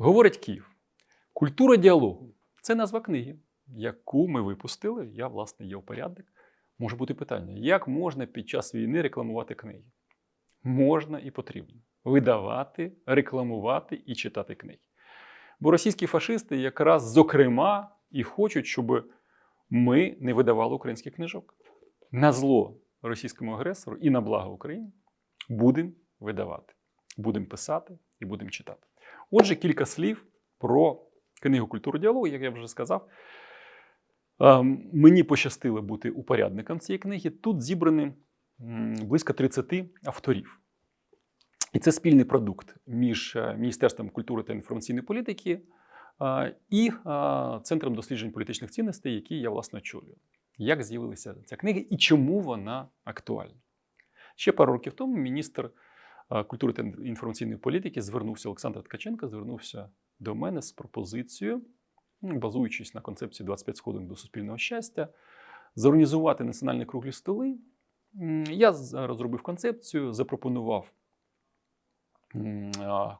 Говорить Київ. Культура діалогу це назва книги, яку ми випустили. Я, власне, є упорядник. Може бути питання: як можна під час війни рекламувати книги? Можна і потрібно видавати, рекламувати і читати книги. Бо російські фашисти якраз зокрема і хочуть, щоб ми не видавали українських книжок. На зло російському агресору і на благо Україні будемо видавати, будемо писати і будемо читати. Отже, кілька слів про книгу культури діалогу, як я вже сказав. Е, Мені пощастило бути упорядником цієї книги. Тут зібрані близько 30 авторів. І це спільний продукт між е, Міністерством культури та інформаційної політики е, і е, Центром досліджень політичних цінностей, який я власне очолюю. Як з'явилася ця книга і чому вона актуальна? Ще пару років тому міністр культури та інформаційної політики звернувся, Олександр Ткаченко звернувся до мене з пропозицією, базуючись на концепції 25 сходинок до суспільного щастя, зорганізувати національні круглі столи. Я розробив концепцію, запропонував,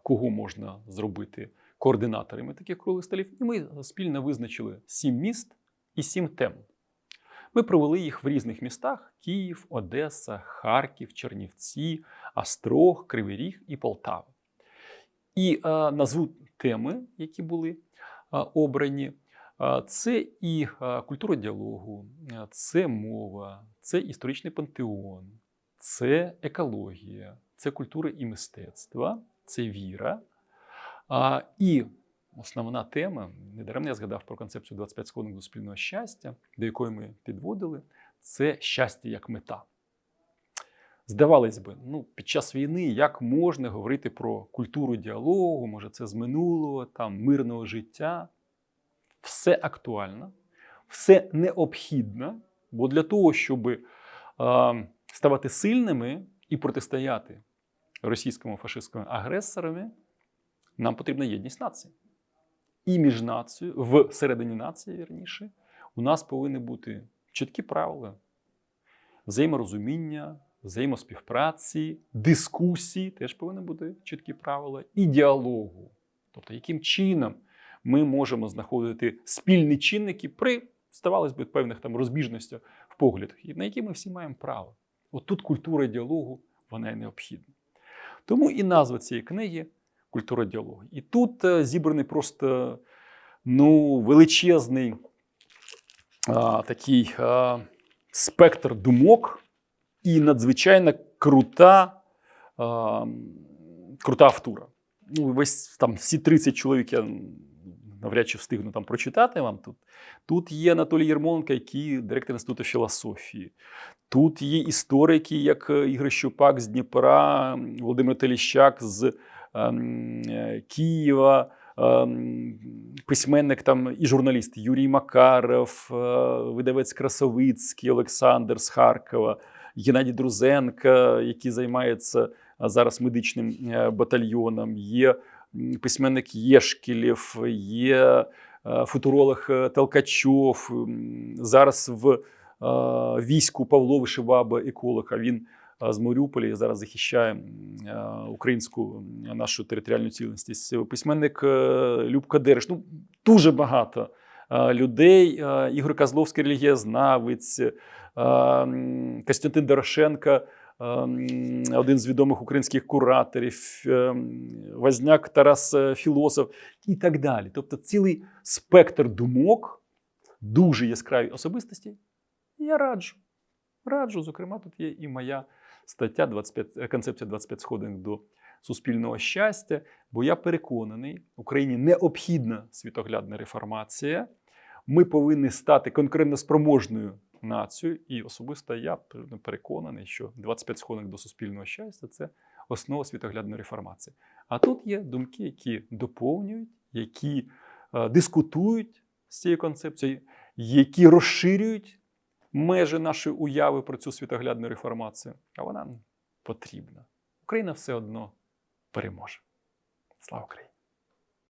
кого можна зробити координаторами таких круглих столів, і ми спільно визначили сім міст і сім тем. Ми провели їх в різних містах: Київ, Одеса, Харків, Чернівці, Острог, Кривий Ріг і Полтава. І е, назву теми, які були е, обрані. Е, Це і е, культура діалогу, е, це мова, це історичний пантеон, це екологія, це культура і мистецтво, це віра. А, І основна тема, недаремно я згадав про концепцію 25 сходинок до спільного щастя, до якої ми підводили, це щастя як мета. Здавалось би, ну, під час війни як можна говорити про культуру діалогу, може, це з минулого, там, мирного життя. Все актуально, все необхідно, бо для того, щоб е, ставати сильними і протистояти російському фашистському агресорами, нам потрібна єдність нації. І між нацією, в середині нації, вірніше, у нас повинні бути чіткі правила взаєморозуміння, взаємоспівпраці, дискусії, теж повинні бути чіткі правила, і діалогу. Тобто, яким чином ми можемо знаходити спільні чинники при, здавалось би, певних там розбіжностях в поглядах, на які ми всі маємо право. От тут культура діалогу вона і необхідна. Тому і назва цієї книги культура діалогу. І тут е, зібраний просто ну, величезний а, такий а, спектр думок і надзвичайно крута, а, крута автура. Ну, весь там всі 30 чоловік я навряд чи встигну там прочитати вам тут. Тут є Анатолій Єрмоленко, який директор інституту філософії. Тут є історики, як е, Ігор Щупак з Дніпра, Володимир Теліщак з ем, е, Києва, ем, письменник там і журналіст Юрій Макаров, е, видавець Красовицький, Олександр з Харкова, Геннадій Друзенко, який займається зараз медичним е, батальйоном. Є письменник Єшкілєв, є футуролог е, Толкачов. м, Зараз в війську Павло Вишиваба, еколог. А він з Маріуполя зараз захищає українську нашу територіальну цілісність. Письменник е, Любка Дереш. Ну, дуже багато людей. Ігор Козловський релігієзнавець, Костянтин Дорошенко. е, Один з відомих українських кураторів, е, Возняк Тарас е, Філософ і так далі. Тобто цілий спектр думок, дуже яскраві особистості. Я раджу. Раджу, зокрема, тут є і моя стаття 25, е, концепція 25 сходинок до суспільного щастя. Бо я переконаний, Україні необхідна світоглядна реформація. Ми повинні стати конкурентно нацією. І особисто я переконаний, що 25 сходинок до суспільного щастя це основа світоглядної реформації. А тут є думки, які доповнюють, які е, дискутують з цією концепцією, які розширюють межі нашої уяви про цю світоглядну реформацію. А вона потрібна. Україна все одно переможе. Слава Україні!